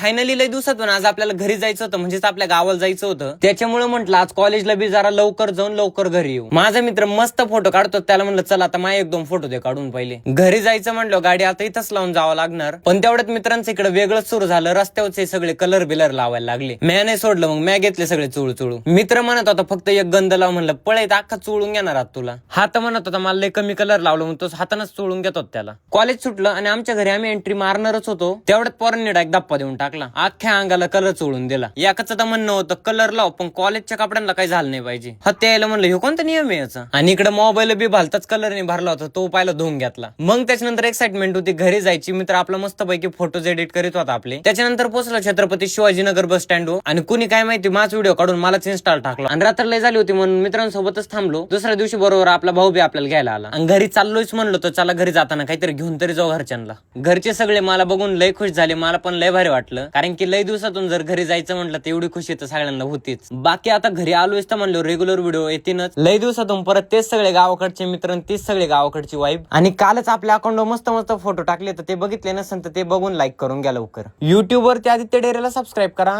Finally लय दिवसातून आज आपल्याला घरी जायचं होतं म्हणजेच आपल्या गावाला जायचं होतं. त्याच्यामुळे म्हटलं आज कॉलेजला बी जरा लवकर जाऊन लवकर घरी येऊ. माझा मित्र मस्त फोटो काढतो त्याला म्हणलं चला आता माझे एक दोन फोटो दे काढून पहिले. घरी जायचं म्हणलं गाडी आता इथंच लावून जावं लागणार. पण तेवढ्यात मित्रांचं इकडे वेगळंच सुरू झालं रस्त्यावरचे सगळे कलर बिलर लावायला लागले. म्या नाही सोडलं मग म्या घेतले सगळे चुळू चुळू मित्र म्हणत होता फक्त एक गंध लाव म्हणलं पळत अख्खा चुळून घेणार आहात तुला. हात म्हणत होता मला लय कमी कलर लावलं म्हणून तो हातानच चोळून घेतो त्याला. कॉलेज सुटलं आणि आमच्या घरी आम्ही एंट्री मारणारच होतो. तेवढ्यात पोरांनी डायरेक्ट धप्पा देऊन टाक टाकला अख्ख्या अंगाला कलर चोळून दिला. याचं तर म्हणणं होतं कलर लाव पण कॉलेजच्या कपड्यांना काही झालं नाही पाहिजे. हत्या यायला म्हणलं हे कोणता नियम आहे याचा? आणि इकडे मोबाईल बी भलताच कलरने भरला होता तो पाहिला धुवून घेतला. मग त्याच्यानंतर एक्साइटमेंट होती घरी जायची. मित्र आपला मस्त पैकी फोटोज एडिट करीत होता आपले. त्याच्यानंतर पोहोचला छत्रपती शिवाजीनगर बस स्टँड आणि कुणी काय माहिती माझ व्हिडिओ काढून मलाच इन्स्टॉल टाकला. आणि रात्र लय झाली होती म्हणून मित्रांसोबतच थांबलो. दुसऱ्या दिवशी बरोबर आपला भाऊ बी आपल्याला घ्यायला आला. आणि घरी चाललोच म्हणलो तर चला घरी जाताना काहीतरी घेऊन तरी जाऊ घरच्यांना. घरचे सगळे मला बघून लय खुश झाले मला पण लय भारी वाटलं. कारण की लय दिवसातून जर घरी जायचं म्हटलं तर एवढी खुशी तर सगळ्यांना होतीच. बाकी आता घरी आलोच तर म्हणलो रेग्युलर व्हिडिओ येतीनच. लय दिवसातून परत तेच सगळे गावाकडचे मित्र तेच सगळे गावाकडची वाईफ आणि कालच आपल्या अकाउंटवर मस्त मस्त फोटो टाकले तर ते बघितले नसेल तर ते बघून लाईक करून घ्या लवकर. युट्यूब वरती आदित्य डेरेला सबस्क्राईब करा.